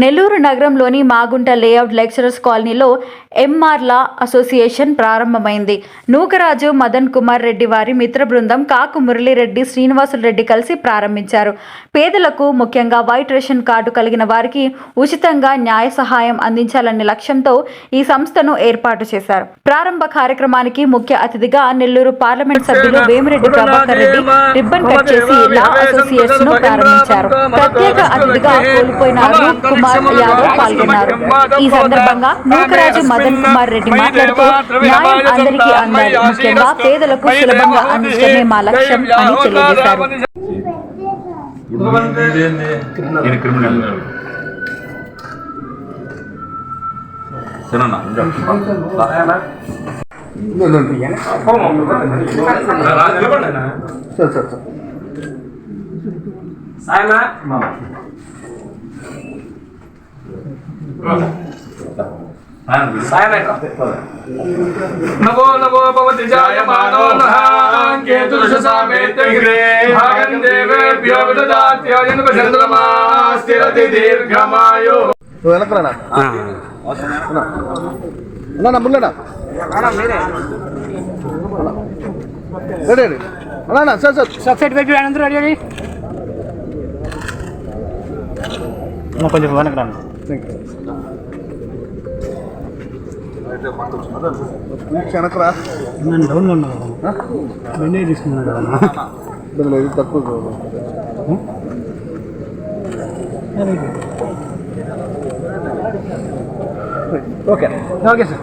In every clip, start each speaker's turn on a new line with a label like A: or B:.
A: నెల్లూరు నగరంలోని Magunta layout lecturers కాలనీలో ఎంఆర్ల association ప్రారంభమైంది. నూకరాజు మదన్ కుమార్ రెడ్డి వారి మిత్ర బృందం కాకు మురళీరెడ్డి శ్రీనివాసులు రెడ్డి కలిసి ప్రారంభించారు. పేదలకు ముఖ్యంగా వైట్ రేషన్ కార్డు కలిగిన వారికి ఉచితంగా న్యాయ సహాయం అందించాలనే లక్ష్యంతో ఈ సంస్థను ఏర్పాటు చేశారు. ప్రారంభ కార్యక్రమానికి ముఖ్య అతిథిగా నెల్లూరు పార్లమెంట్ సభ్యులు వేమిరెడ్డి ప్రభాకర్ రెడ్డి రిబ్బన్ కట్ చేసి లా అసోసియేషన్ను ప్రారంభించారు. ప్రత్యేక అతిథిగా కోల్పోయిన రూప్ కుమార్ యాదవ్ పాల్గొన్నారు. ఈ సందర్భంగా నూకరాజు మదన్ కుమార్ రెడ్డి మాట్లాడుతూ న్యాయం అందరికీ అందాలి. ముఖ్యంగా పేదలకు సులభంగా అందించడమే మా లక్ష్యం అని తెలియజేశారు.
B: ఈయన
C: భవతి జాయమానో నహాంకేతుషసామేత్యగ్రే భాగం దేవేభ్యో విదదాత్యాయన చంద్రమా స్థిరతి దీర్ఘమాయు
D: నువ్వు వెనకరానా అన్నా ముందడా రెడీ రెడీ అన్నా సార్ సార్
E: సబ్సైడ్ వైపు అందరూ రెడీ రెడీ కొంచెం వెనక రండి
D: వెనకరా
E: నేను డౌన్లో ఉన్నా కదా వెండే తీసుకున్నాను కదా
D: దానిలో ఇది తక్కువ చూడు. ఓకే
E: ఓకే సార్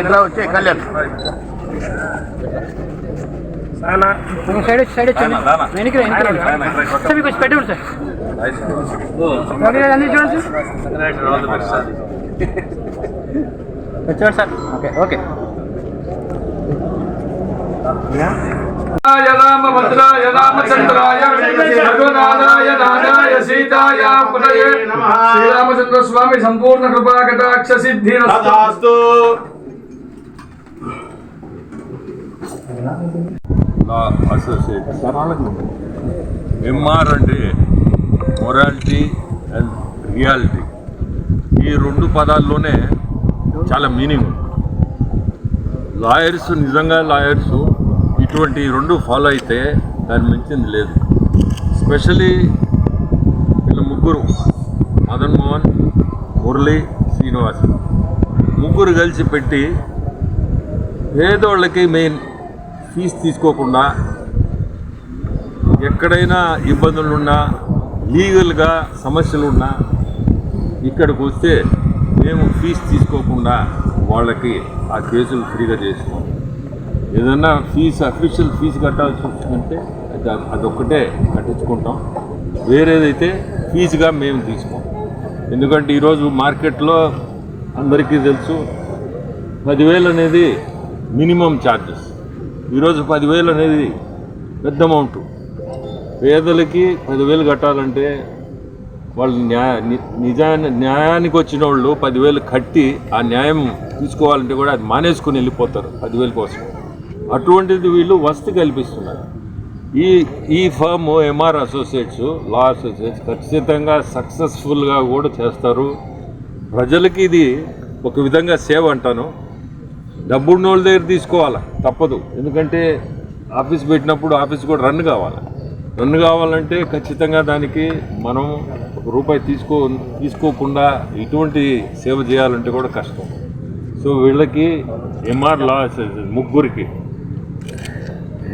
D: ఇట్లా వచ్చే కళ్యాణ్.
E: సైడ్ సైడ్ వచ్చి వెనక్కి. సార్ మీకు వచ్చి పెట్టండి సార్. చూడండి సార్
D: ఓకే ఓకే
C: రామభద్రాయ రామచంద్రాయ రఘునాథాయ నాథాయ సీతాయ పునయే శ్రీరామచంద్ర స్వామి సంపూర్ణ కృపా కటాక్ష సిద్ధి
B: లా అసోసియేట్ ఎంఆర్ అంటే మొరాలిటీ అండ్ రియాలిటీ ఈ రెండు పదాల్లోనే చాలా మీనింగ్ ఉంది. లాయర్స్ నిజంగా లాయర్స్ ఇటువంటి రెండు ఫాలో అయితే దాన్ని మించింది లేదు. స్పెషలీ వీళ్ళ ముగ్గురు మదన్ మోహన్ మురళి శ్రీనివాస్. ముగ్గురు కలిసి పెట్టి పేదోళ్ళకి మెయిన్ ఫీజు తీసుకోకుండా ఎక్కడైనా ఇబ్బందులున్నా లీగల్గా సమస్యలున్నా ఇక్కడికి వస్తే మేము ఫీజు తీసుకోకుండా వాళ్ళకి ఆ కేసులు ఫ్రీగా చేస్తాం ఏదన్నా ఫీజు అఫీషియల్ ఫీజు కట్టాల్సి వచ్చిందంటే అది అదొక్కటే కట్టించుకుంటాం. వేరేదైతే ఫీజుగా మేము తీసుకోం. ఎందుకంటే ఈరోజు మార్కెట్లో అందరికీ తెలుసు పదివేలు అనేది మినిమం ఛార్జెస్. ఈరోజు పదివేలు అనేది పెద్ద అమౌంట్. పేదలకి పదివేలు కట్టాలంటే వాళ్ళు న్యాయ నిజాన్ని న్యాయానికి వచ్చిన వాళ్ళు పదివేలు కట్టి ఆ న్యాయం తీసుకోవాలంటే కూడా అది మానేసుకుని వెళ్ళిపోతారు పదివేల కోసం. అటువంటిది వీళ్ళు వసతి కల్పిస్తున్నారు. ఈ ఈ firm MR associates law associates ఖచ్చితంగా సక్సెస్ఫుల్గా కూడా చేస్తారు. ప్రజలకి ఇది ఒక విధంగా సేవ అంటాను. డబ్బున్న వాళ్ళ దగ్గర తీసుకోవాలి? తప్పదు. ఎందుకంటే ఆఫీస్ పెట్టినప్పుడు ఆఫీస్ కూడా రన్ కావాలి. నన్ను కావాలంటే ఖచ్చితంగా దానికి మనం ఒక రూపాయి తీసుకో తీసుకోకుండా ఇటువంటి సేవ చేయాలంటే కూడా కష్టం. సో వీళ్ళకి ఎంఆర్ లాస్ ముగ్గురికి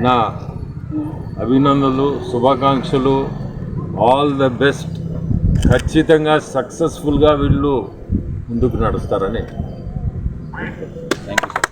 B: నా అభినందనలు శుభాకాంక్షలు. ఆల్ ద బెస్ట్ ఖచ్చితంగా సక్సెస్ఫుల్గా వీళ్ళు ముందుకు నడుస్తారని.
F: Thank you